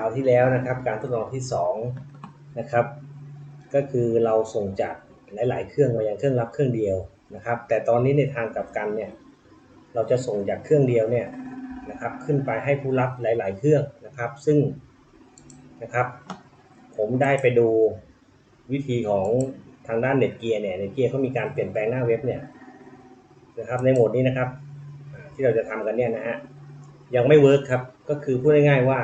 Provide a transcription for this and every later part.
คราวที่แล้วนะครับ การทดลองที่2นะครับ ก็คือเราส่งจากหลาย ๆ เครื่องมายังเครื่องรับเครื่องเดียวนะครับ แต่ตอนนี้ในทางกลับกันเนี่ยเราจะส่งจากเครื่องเดียวเนี่ยนะครับขึ้นไปให้ผู้รับหลาย ๆ เครื่องนะครับ ซึ่งนะครับ ผมได้ไปดูวิธีของทางด้านเน็ตเกียร์เนี่ยเน็ตเกียร์เขามีการเปลี่ยนแปลงหน้าเว็บเนี่ยนะครับในโหมดนี้นะครับ ที่เราจะทำกันเนี่ยนะฮะยังไม่เวิร์กครับก็คือพูดง่ายๆว่า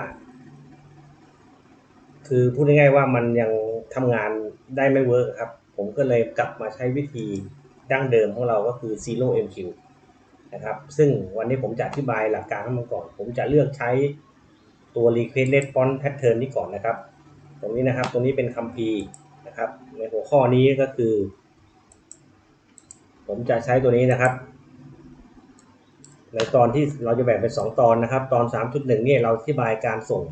คือพูดง่ายๆว่ามันยังทำงานได้ไม่เวิร์กครับ ผมก็เลยกลับมาใช้วิธีดั้งเดิมของเราก็คือ zero MQ นะครับ ซึ่งวันนี้ผมจะอธิบายหลักการให้มันก่อน ผมจะเลือกใช้ตัว request response pattern นี้ก่อนนะครับ ตรงนี้นะครับ ตรงนี้เป็นคัมภีนะครับ ในหัวข้อนี้ก็คือ ผมจะใช้ตัวนี้นะครับ ในตอนที่เราจะแบ่งเป็น 2 ตอนนะครับ ตอน 3.1 เนี่ยเราอธิบายการส่ง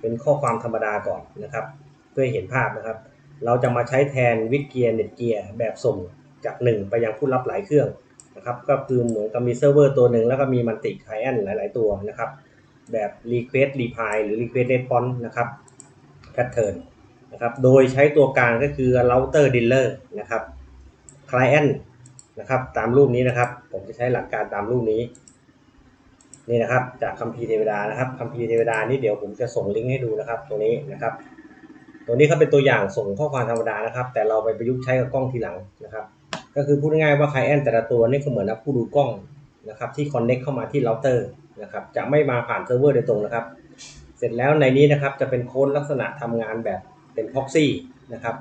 เป็นข้อความธรรมดาก่อนนะครับ เพื่อเห็นภาพนะครับ เราจะมาใช้แทนวิดเกียร์เน็ตเกียร์แบบส่งจาก 1 ไปยังผู้รับหลายเครื่องนะครับ ก็คือเหมือนกับมีเซิร์ฟเวอร์ตัวหนึ่งแล้วก็มีมันติไคลเอนหลาย ๆ ตัวนะครับ แบบ request reply หรือ request response นะครับ pattern นะครับ โดยใช้ตัวกลางก็คือ router dealer นะครับ client นะครับ ตามรูปนี้นะครับ ผมจะใช้หลักการตามรูปนี้ นี่นะครับจากคัมภีร์เทวดานะครับคัมภีร์เทวดานี่เดี๋ยวผมจะส่งลิงก์ให้ดูนะครับตรงนี้นะครับตรงนี้เขาเป็นตัวอย่างส่งข้อความธรรมดานะครับ แต่เราไปประยุกต์ใช้กับกล้องทีหลังนะครับ ก็คือพูดง่ายๆว่าไคลเอนแต่ละตัวนี่ก็เหมือนนักผู้ดูกล้องนะครับที่คอนเน็กเข้ามาที่เราเตอร์นะครับจะไม่มาผ่านเซิร์ฟเวอร์โดยตรงนะครับ เสร็จแล้วในนี้นะครับจะเป็นโค้ดลักษณะทำงานแบบเป็นพ็อกซี่นะครับ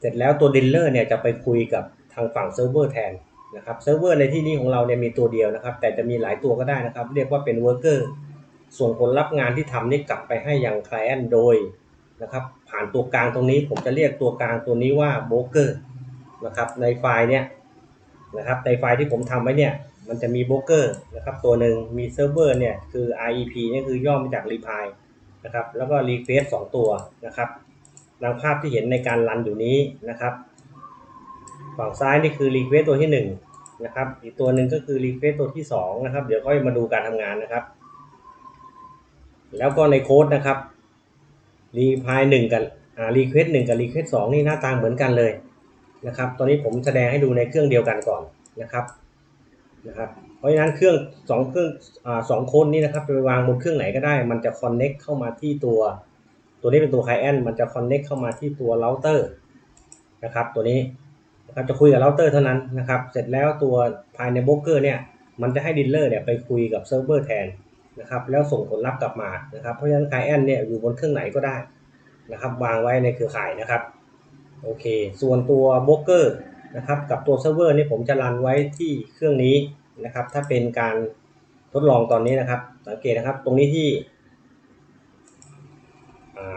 เสร็จแล้วตัวดิลเลอร์เนี่ยจะไปคุยกับทางฝั่งเซิร์ฟเวอร์แทน นะครับเซิร์ฟเวอร์ในที่นี้ของเราเนี่ยมีตัวเดียวนะครับ แต่จะมีหลายตัวก็ได้นะครับ เรียกว่าเป็นเวิร์กเกอร์ส่งผลลัพธ์งานที่ทำนี่กลับไปให้ยังไคลเอนโดยนะครับ ผ่านตัวกลางตรงนี้ผมจะเรียกตัวกลางตัวนี้ว่าโบรกเกอร์นะครับ ในไฟล์เนี่ยนะครับ ในไฟล์ที่ผมทำไว้เนี่ย มันจะมีโบรกเกอร์นะครับ ตัวหนึ่งมีเซิร์ฟเวอร์เนี่ยคือ REP นี่คือย่อมาจาก Reply นะครับ แล้วก็ Request สองตัวนะครับดังภาพที่เห็นในการรันอยู่นี้นะครับ ฝั่งซ้ายนี่คือ Request ตัวที่1นะครับ อีกตัวหนึ่งก็คือ Request ตัวที่2นะครับ เดี๋ยวค่อยมาดูการทำงานนะครับ แล้วก็ในโค้ดนะครับ Reply 1กับอ่า Request 1กับ Request 2นี่หน้าตาเหมือนกันเลยนะครับ ตอนนี้ผมแสดงให้ดูในเครื่องเดียวกันก่อนนะครับนะครับ เพราะฉะนั้นเครื่องสองเครื่องอ่าสองโค้ดนี้นะครับไปวางบนเครื่องไหนก็ได้ มันจะ connect เข้ามาที่ตัว ตัวนี้เป็นตัว client มันจะ connect เข้ามาที่ตัว router นะครับ ตัวนี้ ครับจะคุยกับ router เท่านั้นนะครับ เสร็จแล้วตัวภายในโบรกเกอร์เนี่ย มันจะให้ดีลเลอร์เนี่ยไปคุยกับเซิร์ฟเวอร์แทนนะครับ แล้วส่งผลลัพธ์กลับมานะครับ เพราะฉะนั้น client เนี่ยอยู่บนเครื่องไหนก็ได้นะครับ วางไว้ในเครือข่ายนะครับ โอเค ส่วนตัวโบรกเกอร์นะครับ กับตัวเซิร์ฟเวอร์นี่ผมจะรันไว้ที่เครื่องนี้นะครับ ถ้าเป็นการทดลองตอนนี้นะครับ สังเกตนะครับ ตรงนี้ที่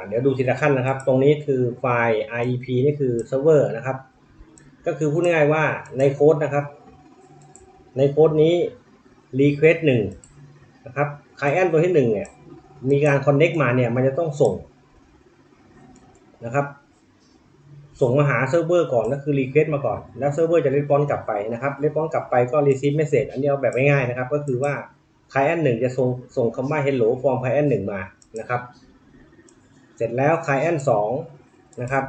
เดี๋ยวดูทีละขั้นนะครับ ตรงนี้คือไฟล์ REP นี่คือเซิร์ฟเวอร์นะครับ ก็คือพูดง่ายๆว่าในโค้ดนะครับ ในโค้ดนี้ request 1นะครับ client ตัวที่ 1 เนี่ย มีการ connect มาเนี่ย มันจะต้องส่งนะครับ ส่งมาหาเซิร์ฟเวอร์ก่อนก็คือ request มาก่อน แล้วเซิร์ฟเวอร์จะ response กลับไปนะครับ response กลับไปก็ receive message อันนี้เอาแบบง่ายๆนะครับ ก็คือว่า client 1 จะส่งส่งคำว่า hello from client 1 มานะครับ เสร็จแล้ว client 2 นะครับ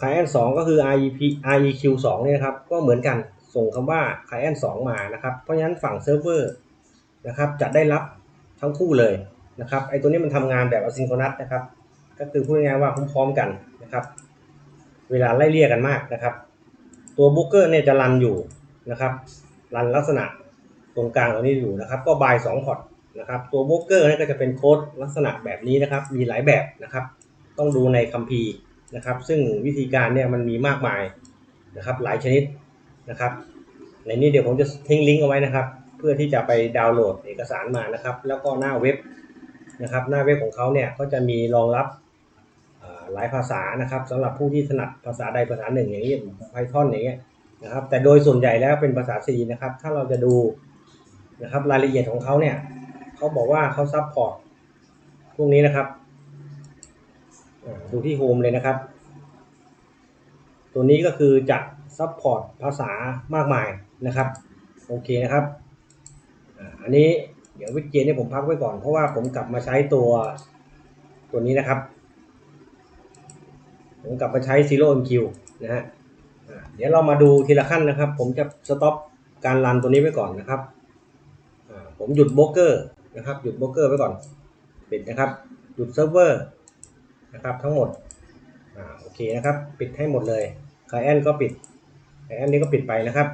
client 2ก็คือ REP REQ 2เนี่ยครับก็เหมือนกันส่งคำว่า client 2 มานะครับ เพราะฉะนั้นฝั่งเซิร์ฟเวอร์นะครับจะได้รับทั้งคู่เลยนะครับไอตัวนี้มันทำงานแบบ asynchronous นะครับ ก็คือพูดง่ายๆว่าพร้อมๆกันนะครับ เวลาไล่เลี่ยกันมากนะครับ ตัวบุ๊กเกอร์เนี่ยจะรันอยู่นะครับรันลักษณะตรงกลางตรงนี้อยู่นะครับ ก็บาย2พอร์ตนะครับตัวบุ๊กเกอร์เนี่ยก็จะเป็นโค้ดลักษณะแบบนี้นะครับ มีหลายแบบนะครับ ต้องดูในคัมภีร์ นะครับ ซึ่งวิธีการเนี่ยมันมีมากมายนะครับ หลายชนิดนะครับ ในนี้เดี๋ยวผมจะทิ้งลิงก์เอาไว้นะครับ เพื่อที่จะไปดาวน์โหลดเอกสารมานะครับ แล้วก็หน้าเว็บนะครับ หน้าเว็บของเขาเนี่ยก็จะมีรองรับหลายภาษานะครับสำหรับผู้ที่ถนัดภาษาใดภาษาหนึ่งอย่างนี้ Python อย่างเงี้ยนะครับ แต่โดยส่วนใหญ่แล้วเป็นภาษา C นะครับ ถ้าเราจะดูนะครับรายละเอียดของเขาเนี่ยเขาบอกว่าเขาซัพพอร์ตพวกนี้นะครับ ดูที่โฮมเลยนะครับ ตัวนี้ก็คือจะซัพพอร์ตภาษามากมายนะครับ โอเคนะครับ อันนี้เดี๋ยววิเจนเนี่ผมพักไว้ก่อนเพราะว่าผมกลับมาใช้ตัวตัวนี้นะครับ ผมกลับมาใช้ Zero MQ นะฮะเดี๋ยวเรามาดูทีละขั้นนะครับ ผมจะสต็อปการรันตัวนี้ไว้ก่อนนะครับผมหยุดโบรกเกอร์นะครับ หยุดโบรกเกอร์ไว้ก่อน ปิดนะครับ หยุดเซิร์ฟเวอร์ นะครับทั้งหมดอ่าโอเคนะครับปิดให้หมดเลยไคลเอนก็ปิดไคลเอนนี้ก็ปิดไปนะครับ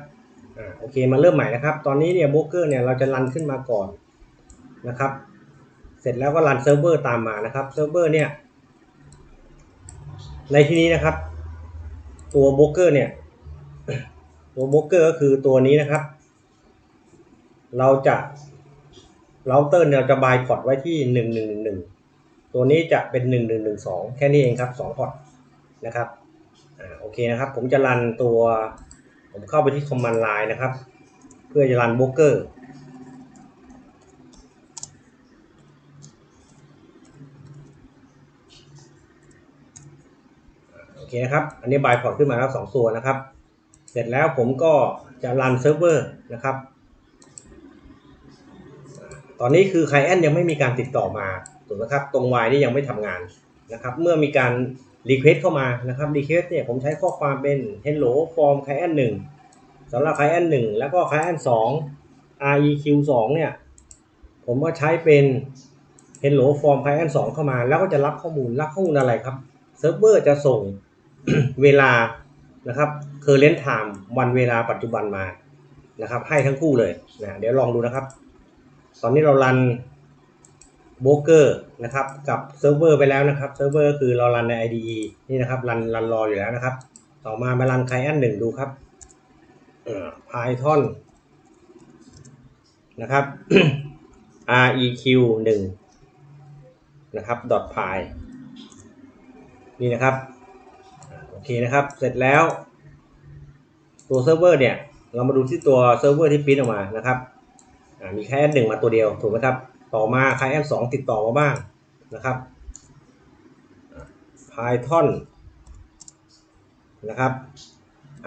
อ่าโอเคมาเริ่มใหม่นะครับ ตอนนี้เนี่ยโบรกเกอร์เนี่ยเราจะรันขึ้นมาก่อนนะครับ เสร็จแล้วก็รันเซิร์ฟเวอร์ตามมานะครับเซิร์ฟเวอร์เนี่ยในที่นี้นะครับ ตัวโบรกเกอร์เนี่ยตัวโบรกเกอร์ก็คือตัวนี้นะครับ เราจะเราเตอร์เนี่ยเราจะบายพอร์ตไว้ที่หนึ่งหนึ่งหนึ่ง ตัวนี้จะเป็นหนึ่งหนึ่งหนึ่งสองแค่นี้เองครับสองพอร์ตนะครับอ่าโอเคนะครับ ผมจะรันตัวผมเข้าไปที่คอมมานด์ไลน์นะครับ เพื่อจะรันโบรกเกอร์โอเคนะครับ อันนี้บายพอร์ตขึ้นมาแล้วสองตัวนะครับ เสร็จแล้วผมก็จะรันเซิร์ฟเวอร์นะครับ ตอนนี้คือไคลเอนยังไม่มีการติดต่อมา ถูกไหมครับตรง Y นี่ยังไม่ทำงานนะครับเมื่อมีการรีเควสเข้ามานะครับรีเควสเนี่ยผมใช้ข้อความเป็น hello from client 1สำหรับ client 1 แล้วก็ client 2 req 2เนี่ยผมก็ใช้เป็น hello from client 2เข้ามา แล้วก็จะรับข้อมูลรับข้อมูลอะไรครับเซิร์ฟเวอร์จะส่งเวลานะครับ current time วันเวลาปัจจุบันมานะครับให้ทั้งคู่เลยนะเดี๋ยวลองดูนะครับ ตอนนี้เรารัน โบรกเกอร์นะครับกับเซิร์ฟเวอร์ไปแล้วนะครับเซิร์ฟเวอร์คือเรารันใน IDE นี่นะครับรันรันรออยู่แล้วนะครับ ต่อมามารันไคลเอนหนึ่งดูครับเอ่อ Python นะครับ req หนึ่งนะครับ .py นี่นะครับโอเคนะครับ เสร็จแล้ว ตัวเซิร์ฟเวอร์เนี่ย เรามาดูที่ตัวเซิร์ฟเวอร์ที่ปริ้นออกมานะครับมีแค่หนึ่งมาตัวเดียวถูกไหมครับ ต่อมาใครแอปสองติดต่อมาบ้างนะครับ Python นะครับ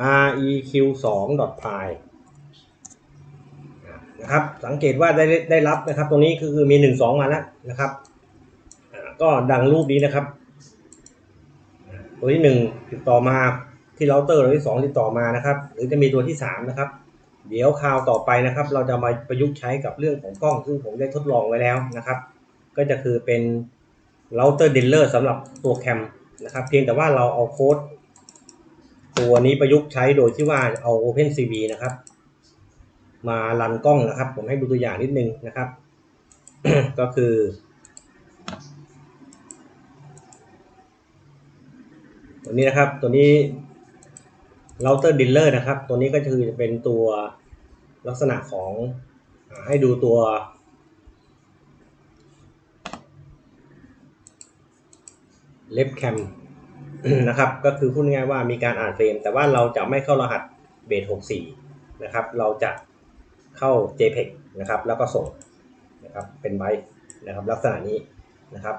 req 2 py นะครับ สังเกตว่าได้ได้รับนะครับ ตรงนี้คือมีหนึ่งสองมาแล้วนะครับ ก็ดังรูปนี้นะครับ ตัวที่หนึ่งติดต่อมาที่เราเตอร์ตัวที่สองติดต่อมานะครับ หรือจะมีตัวที่สามนะครับ เดี๋ยวคราวต่อไปนะครับ เราจะมาประยุกต์ใช้กับเรื่องของกล้องซึ่งผมได้ทดลองไว้แล้วนะครับ ก็จะคือเป็น router dealer สำหรับตัวแคมนะครับ เพียงแต่ว่าเราเอาโค้ดตัวนี้ประยุกต์ใช้โดยที่ว่าเอา OpenCV นะครับ มารันกล้องนะครับ ผมให้ดูตัวอย่างนิดนึงนะครับ ก็คือตัวนี้นะครับตัวนี้ router dealer นะครับ ตัวนี้ก็คือจะเป็นตัวลักษณะของอให้ดูตัว เล็บแคมนะครับ ก็คือพูดง่ายว่ามีการอ่านเฟรม แต่ว่าเราจะไม่เข้ารหัสเบส64 นะครับ เราจะเข้า JPEG นะครับ แล้วก็ส่งนะครับ เป็นไบต์นะครับ ลักษณะนี้นะครับ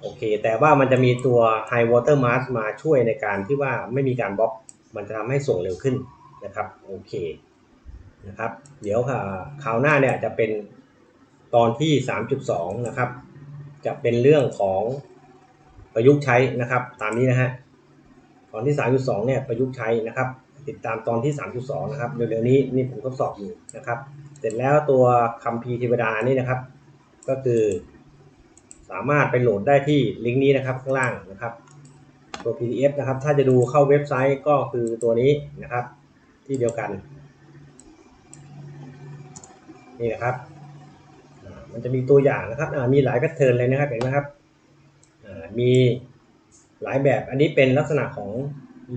โอเค แต่ว่ามันจะมีตัว High Water Mark มาช่วยในการที่ว่าไม่มีการบล็อก มันจะทำให้ส่งเร็วขึ้นนะครับโอเคนะครับ เดี๋ยวค่ะคราวหน้าเนี่ยจะเป็นตอนที่ 3.2 นะครับ จะเป็นเรื่องของประยุกต์ใช้นะครับ ตามนี้นะฮะตอนที่ 3.2 เนี่ยประยุกต์ใช้นะครับ ติดตามตอนที่ 3.2 นะครับเร็วๆนี้นี่ผมทดสอบอยู่นะครับ เสร็จแล้วตัวคัมภีร์เทวดานี่นะครับ ก็คือ สามารถไปโหลดได้ที่ลิงก์นี้นะครับข้างล่างนะครับ ตัว PDF นะครับ ถ้าจะดูเข้าเว็บไซต์ก็คือตัวนี้นะครับ ที่เดียวกัน นี่นะครับ มันจะมีตัวอย่างนะครับมีหลายแพทเทิร์นเลยนะครับเห็นไหมครับมีหลายแบบ อันนี้เป็นลักษณะของ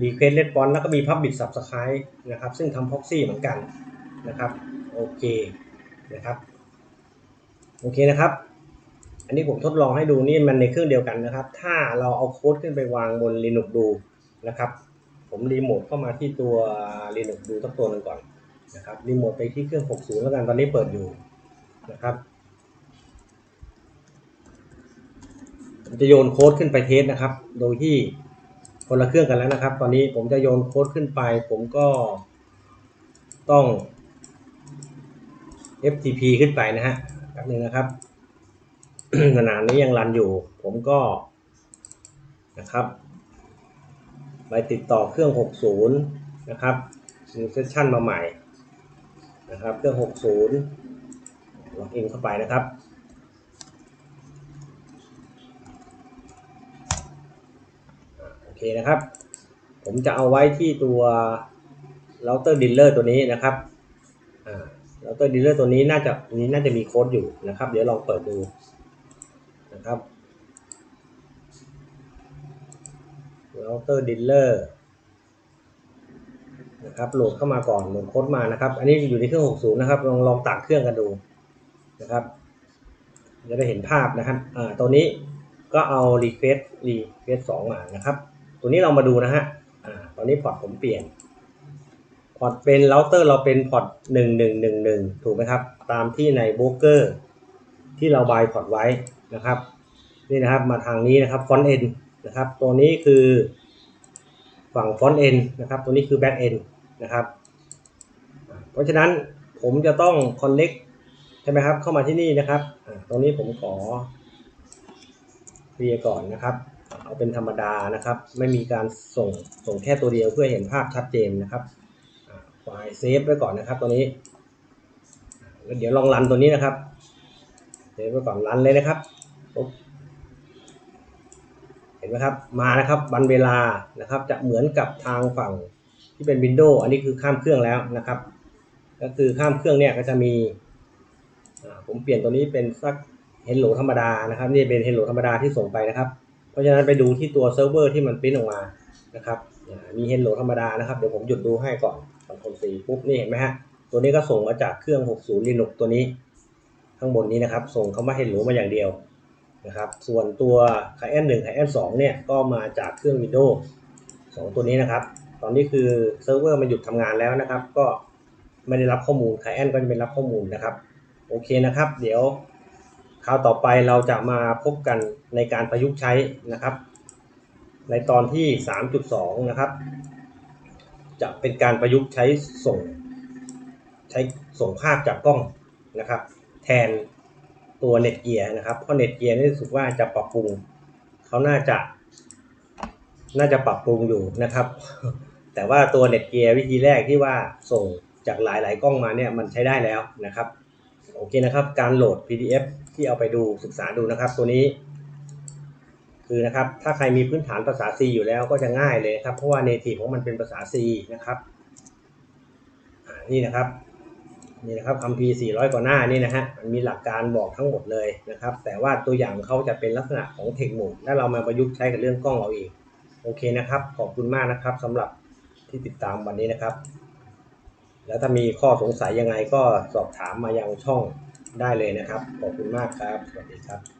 Request Response แล้วก็มี Public Subscribe นะครับ ซึ่งทำ Proxy เหมือนกันนะครับ โอเคนะครับ โอเคนะครับ อันนี้ผมทดลองให้ดูนี่มันในเครื่องเดียวกันนะครับ ถ้าเราเอาโค้ดขึ้นไปวางบน Linux ดูนะครับ ผมรีโมทเข้ามาที่ตัว Linux ดูสักตัวหนึ่งก่อนนะครับรีโมทไปที่เครื่อง 60 แล้วกันตอนนี้เปิดอยู่นะครับผมจะโยนโค้ดขึ้นไปเทสนะครับ โดยที่คนละเครื่องกันแล้วนะครับ ตอนนี้ผมจะโยนโค้ดขึ้นไป ผมก็ต้อง FTP ขึ้นไปนะฮะแป๊บนึงนะครับ ขณะนี้ยังรันอยู่ ผมก็นะครับ ไปติดต่อเครื่อง 60 นะครับมีเซชันมาใหม่นะครับ เครื่อง 60 ล็อกอินเข้าไปนะครับโอเคนะครับ ผมจะเอาไว้ที่ตัว router dealer ตัวนี้นะครับอ่า router dealer ตัวนี้น่าจะนี้น่าจะมีโค้ดอยู่นะครับ เดี๋ยวลองเปิดดู นะครับ router dealer นะครับโหลดเข้ามาก่อนโหลดโค้ดมานะครับ อันนี้อยู่ในเครื่อง 60 นะครับ ลองลองตัดเครื่องกันดูนะครับ จะได้เห็นภาพนะครับอ่าตัวนี้ก็เอา request request 2มานะครับ ตัวนี้เรามาดูนะฮะอ่าตอนนี้พอร์ตผมเปลี่ยนพอร์ตเป็นเราเตอร์เราเป็นพอร์ต1111 ถูกไหมครับ ตามที่ในโบรกเกอร์ที่เราบายพอร์ตไว้ นะครับนี่นะครับมาทางนี้นะครับฟอนต์เอ็นนะครับตัวนี้คือฝั่งฟอนต์เอ็นนะครับตัวนี้คือแบ็กเอ็นนะครับเพราะฉะนั้นผมจะต้องคอนเน็กใช่ไหมครับเข้ามาที่นี่นะครับตรงนี้ผมขอเคลียร์ก่อนนะครับเอาเป็นธรรมดานะครับ ไม่มีการส่งส่งแค่ตัวเดียวเพื่อเห็นภาพชัดเจนนะครับไฟล์เซฟไว้ก่อนนะครับตัวนี้แล้วเดี๋ยวลองรันตัวนี้นะครับเซฟไว้ก่อนรันเลยนะครับ ปุ๊บเห็นไหมครับมานะครับวันเวลานะครับ จะเหมือนกับทางฝั่งที่เป็น Windows อันนี้คือข้ามเครื่องแล้วนะครับ ก็คือข้ามเครื่องเนี่ยก็จะมีผมเปลี่ยนตัวนี้เป็นสัก Hello ธรรมดานะครับนี่เป็น Hello ธรรมดาที่ส่งไปนะครับ เพราะฉะนั้นไปดูที่ตัวเซิร์ฟเวอร์ที่มันปริ้นออกมานะครับมี Hello ธรรมดานะครับเดี๋ยวผมหยุดดูให้ก่อนคอนโทรลซีปุ๊บนี่เห็นไหมฮะตัวนี้ก็ส่งมาจากเครื่อง 60 Linux ตัวนี้ ข้างบนนี้นะครับ ส่งเข้ามา Hello มาอย่างเดียว นะครับ ส่วนตัว Client 1 Client 2เนี่ยก็มาจากเครื่อง Windows 2 ตัวนี้นะครับ ตอนนี้คือเซิร์ฟเวอร์มันหยุดทำงานแล้วนะครับ ก็ไม่ได้รับข้อมูล Client ก็จะไม่รับข้อมูลนะครับ โอเคนะครับ เดี๋ยวคราวต่อไปเราจะมาพบกันในการประยุกต์ใช้นะครับ ในตอนที่ 3.2 นะครับ จะเป็นการประยุกต์ใช้ส่ง ใช้ส่งภาพจากกล้องนะครับ แทน ตัวเน็ตเกียร์นะครับเพราะเน็ตเกียร์นี่รู้สึกว่าจะปรับปรุงเขาน่าจะ น่าจะปรับปรุงอยู่นะครับ แต่ว่าตัวเน็ตเกียร์วิธีแรกที่ว่าส่งจากหลาย ๆ กล้องมาเนี่ยมันใช้ได้แล้วนะครับ โอเคนะครับ การโหลด PDF ที่เอาไปดูศึกษาดูนะครับ ตัวนี้ คือนะครับ ถ้าใครมีพื้นฐานภาษา C อยู่แล้วก็จะง่ายเลยครับเพราะว่า native ของมันเป็นภาษา C นะครับนี่นะครับ นี่นะครับคัมภีร์400 กว่าหน้านี่นะฮะมันมีหลักการบอกทั้งหมดเลยนะครับ แต่ว่าตัวอย่างเขาจะเป็นลักษณะของเทคโนและเรามาประยุกต์ใช้กับเรื่องกล้องเราเองโอเคนะครับ ขอบคุณมากนะครับสำหรับที่ติดตามวันนี้นะครับ แล้วถ้ามีข้อสงสัยยังไงก็สอบถามมายังช่องได้เลยนะครับ ขอบคุณมากครับ สวัสดีครับ